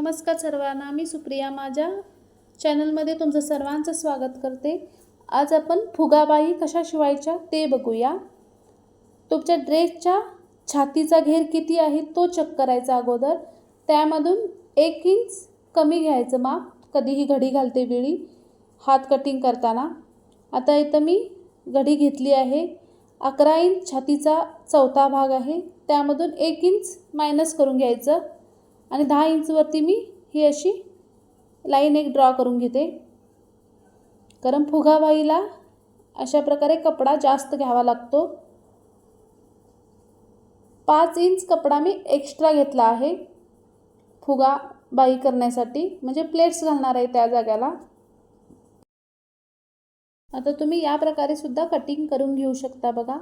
नमस्कार सर्वांना मी सुप्रिया माझ्या चॅनलमध्ये तुमचं सर्वांचं स्वागत करते. आज आपण फुगाबाई कशा शिवायच्या ते बघूया. तुमच्या ड्रेसच्या छातीचा घेर किती आहे तो चेक करायचा अगोदर. त्यामधून एक इंच कमी घ्यायचं माप कधीही घडी घालते वेळी हात कटिंग करताना. आता इथं मी घडी घेतली आहे. अकरा इंच छातीचा चौथा भाग आहे. त्यामधून एक इंच मायनस करून घ्यायचं. आणि दहा इंचवरती मी ही अशी लाईन एक ड्रॉ करून घेते. कारण फुगाबाईला अशा प्रकारे कपडा जास्त घ्यावा लागतो. पाच इंच कपडा मी एक्स्ट्रा घेतला आहे फुगा बाई करण्यासाठी. म्हणजे प्लेट्स घालणार आहे त्या जाग्याला. आता तुम्ही या प्रकारे सुद्धा कटिंग करून घेऊ शकता बघा.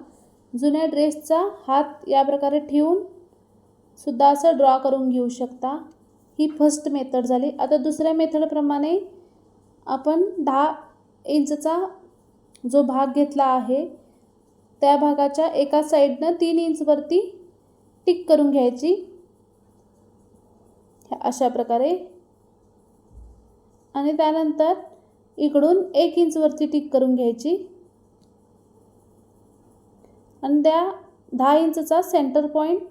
जुन्या ड्रेसचा हात या प्रकारे ठेवून सुद्धा असं ड्रॉ करून घेऊ शकता. ही फर्स्ट मेथड झाली. आता दुसऱ्या मेथडप्रमाणे आपण दहा इंचचा जो भाग घेतला आहे त्या भागाच्या एका साईडनं तीन इंचवरती टिक करून घ्यायची. अशा प्रकारे. आणि त्यानंतर इकडून एक इंचवरती टिक करून घ्यायची. आणि त्या दहा इंचचा सेंटर पॉईंट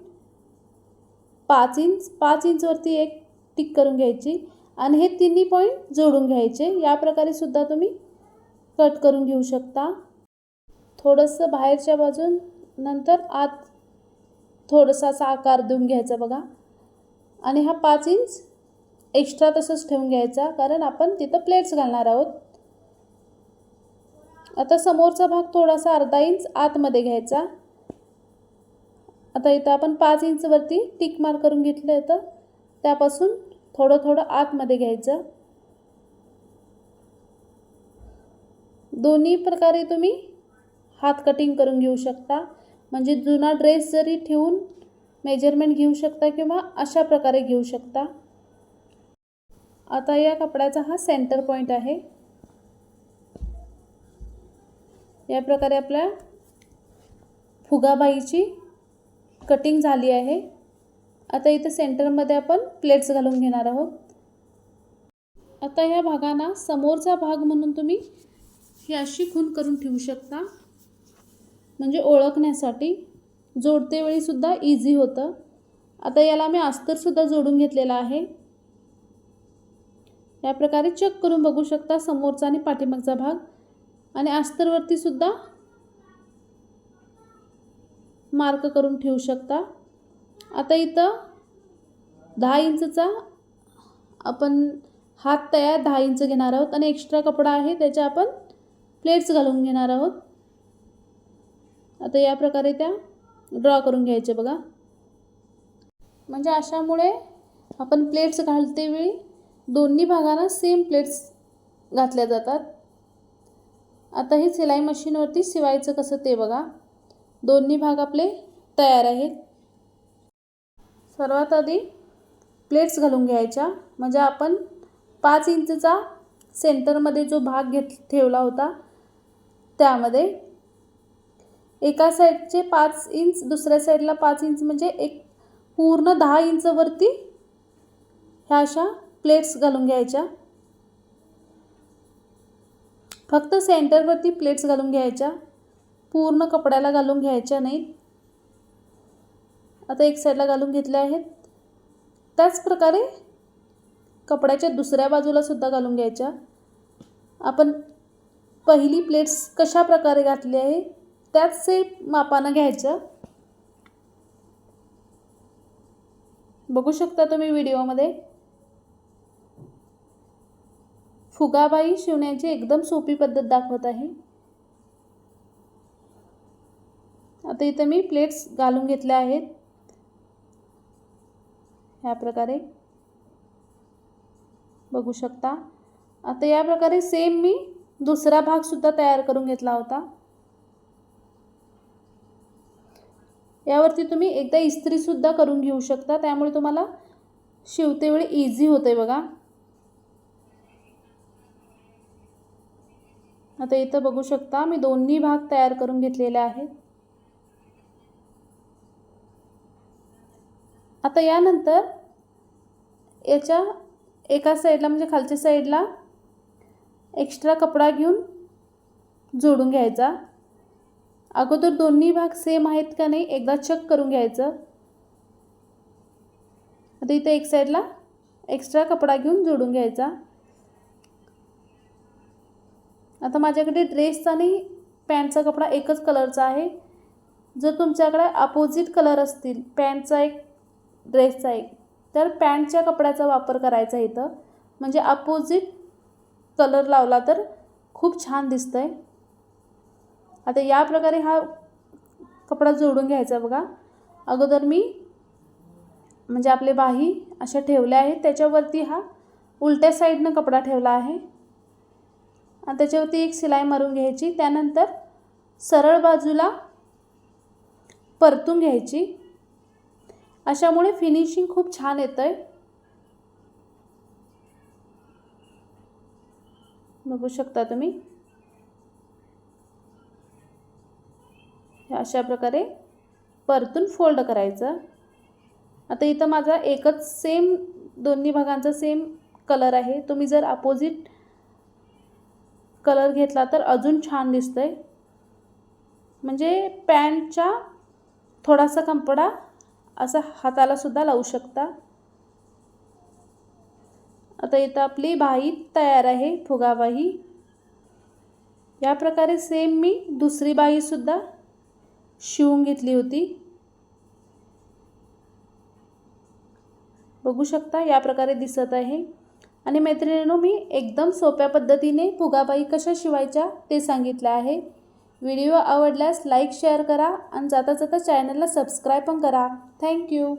पाच इंच पाच इंचवरती एक टिक करून घ्यायची आणि हे तिन्ही पॉईंट जोडून घ्यायचे. या प्रकारे सुद्धा तुम्ही कट करून घेऊ शकता. थोडंसं बाहेरच्या बाजून नंतर आत थोडंसा असा आकार देऊन घ्यायचा बघा. आणि हा पाच इंच एक्स्ट्रा तसंच ठेवून घ्यायचा कारण आपण तिथं प्लेट्स घालणार आहोत. आता समोरचा भाग थोडासा अर्धा इंच आतमध्ये घ्यायचा. आता इथं आपण पाच इंचवरती टिक मार्क करून घेतलं होतं. त्यापासून थोडं थोडं आतमध्ये घ्यायचं. दोन्ही प्रकारे तुम्ही हात कटिंग करून घेऊ शकता. म्हणजे जुना ड्रेस जरी ठेवून मेजरमेंट घेऊ शकता किंवा अशा प्रकारे घेऊ शकता. आता या कपड्याचा हा सेंटर पॉईंट आहे. या प्रकारे आपल्या फुगाबाईची कटिंग झाली आहे. आता इथं सेंटरमध्ये आपण प्लेट्स घालून घेणार आहोत. आता या भागांना समोरचा भाग म्हणून तुम्ही ही अशी खून करून ठेवू शकता. म्हणजे ओळखण्यासाठी जोडतेवेळीसुद्धा इझी होतं. आता याला मी अस्तरसुद्धा जोडून घेतलेला आहे. या प्रकारे चेक करून बघू शकता समोरचा आणि पाठीमागचा भाग. आणि अस्तरवरतीसुद्धा मार्क करून ठेवू शकता. आता इथं दहा इंचचा आपण हात तयार दहा इंच घेणार आहोत आणि एक्स्ट्रा कपडा आहे त्याच्या आपण प्लेट्स घालून घेणार आहोत. आता या प्रकारे त्या ड्रॉ करून घ्यायचे बघा. म्हणजे अशामुळे आपण प्लेट्स घालते वेळी दोन्ही भागांना सेम प्लेट्स घातल्या जातात. आता हे सिलाई मशीनवरती शिवायचं कसं ते बघा. दोन्ही भाग आपले तयार आहेत. सर्वात आधी प्लेट्स घालून घ्यायच्या. म्हणजे आपण पाच इंचचा सेंटरमध्ये जो भाग घेत ठेवला होता त्यामध्ये एका साईडचे पाच इंच दुसऱ्या साईडला पाच इंच म्हणजे एक पूर्ण दहा इंचवरती ह्या अशा प्लेट्स घालून घ्यायच्या. फक्त सेंटरवरती प्लेट्स घालून घ्यायच्या. पूर्ण कपड्याला घालून घ्यायच्या नाहीत. आता एक साईडला घालून घेतल्या आहेत. त्याच प्रकारे कपड्याच्या दुसऱ्या बाजूला सुद्धा घालून घ्यायच्या. आपण पहिली प्लेट्स कशा प्रकारे घातली आहे त्याच से मापानं घ्यायचं. बघू शकता तुम्ही व्हिडिओमध्ये. फुगाबाई शिवण्याची एकदम सोपी पद्धत दाखवत आहे. आता इथं मी प्लेट्स घालून घेतल्या आहेत. ह्या प्रकारे. बघू शकता. आता या प्रकारे सेम मी दुसरा भागसुद्धा तयार करून घेतला होता. यावरती तुम्ही एकदा इस्त्रीसुद्धा करून घेऊ शकता. त्यामुळे तुम्हाला शिवतेवेळी इझी होते बघा. आता इथं बघू शकता मी दोन्ही भाग तयार करून घेतलेले आहेत. आता यानंतर याच्या एका साईडला म्हणजे खालच्या साईडला एक्स्ट्रा कपडा घेऊन जोडून घ्यायचा. अगोदर दोन्ही भाग सेम आहेत का नाही एकदा चेक करून घ्यायचं. आता इथे एक साईडला एक्स्ट्रा कपडा घेऊन जोडून घ्यायचा. आता माझ्याकडे ड्रेसचा आणि पॅन्टचा कपडा एकच कलरचा आहे. जर तुमच्याकडे अपोजिट कलर असतील पॅन्टचा एक ड्रेसचा एक. तर पॅन्टच्या कपड्याचा वापर करायचा इथं. म्हणजे अपोजिट कलर लावला तर खूप छान दिसतं आहे आता या प्रकारे हा कपडा जोडून घ्यायचा बघा. अगोदर मी म्हणजे आपले बाही अशा ठेवल्या आहेत. त्याच्यावरती हा उलट्या साईडनं कपडा ठेवला आहे. आणि त्याच्यावरती एक शिलाई मारून घ्यायची. त्यानंतर सरळ बाजूला परतून घ्यायची. अशामुळे फिनिशिंग खूप छान येतं आहे बघू शकता तुम्ही. अशा प्रकारे परतून फोल्ड करायचं. आता इथं माझा एकच सेम दोन्ही भागांचा सेम कलर आहे. तुम्ही जर अपोजिट कलर घेतला तर अजून छान दिसतं आहे म्हणजे पॅन्टच्या थोडासा कपडा असा हातालासुद्धा लावू शकता. आता इथं आपली बाही तयार आहे फुगाबाही या प्रकारे सेम मी दुसरी बाहीसुद्धा शिवून घेतली होती. बघू शकता या प्रकारे दिसत आहे. आणि मैत्रिणींनो मी एकदम सोप्या पद्धतीने फुगाबाई कशा शिवायच्या ते सांगितलं आहे. व्हिडिओ आवडल्यास लाईक शेअर करा आणि जाता जाता चॅनलला सबस्क्राईब पण करा. थँक्यू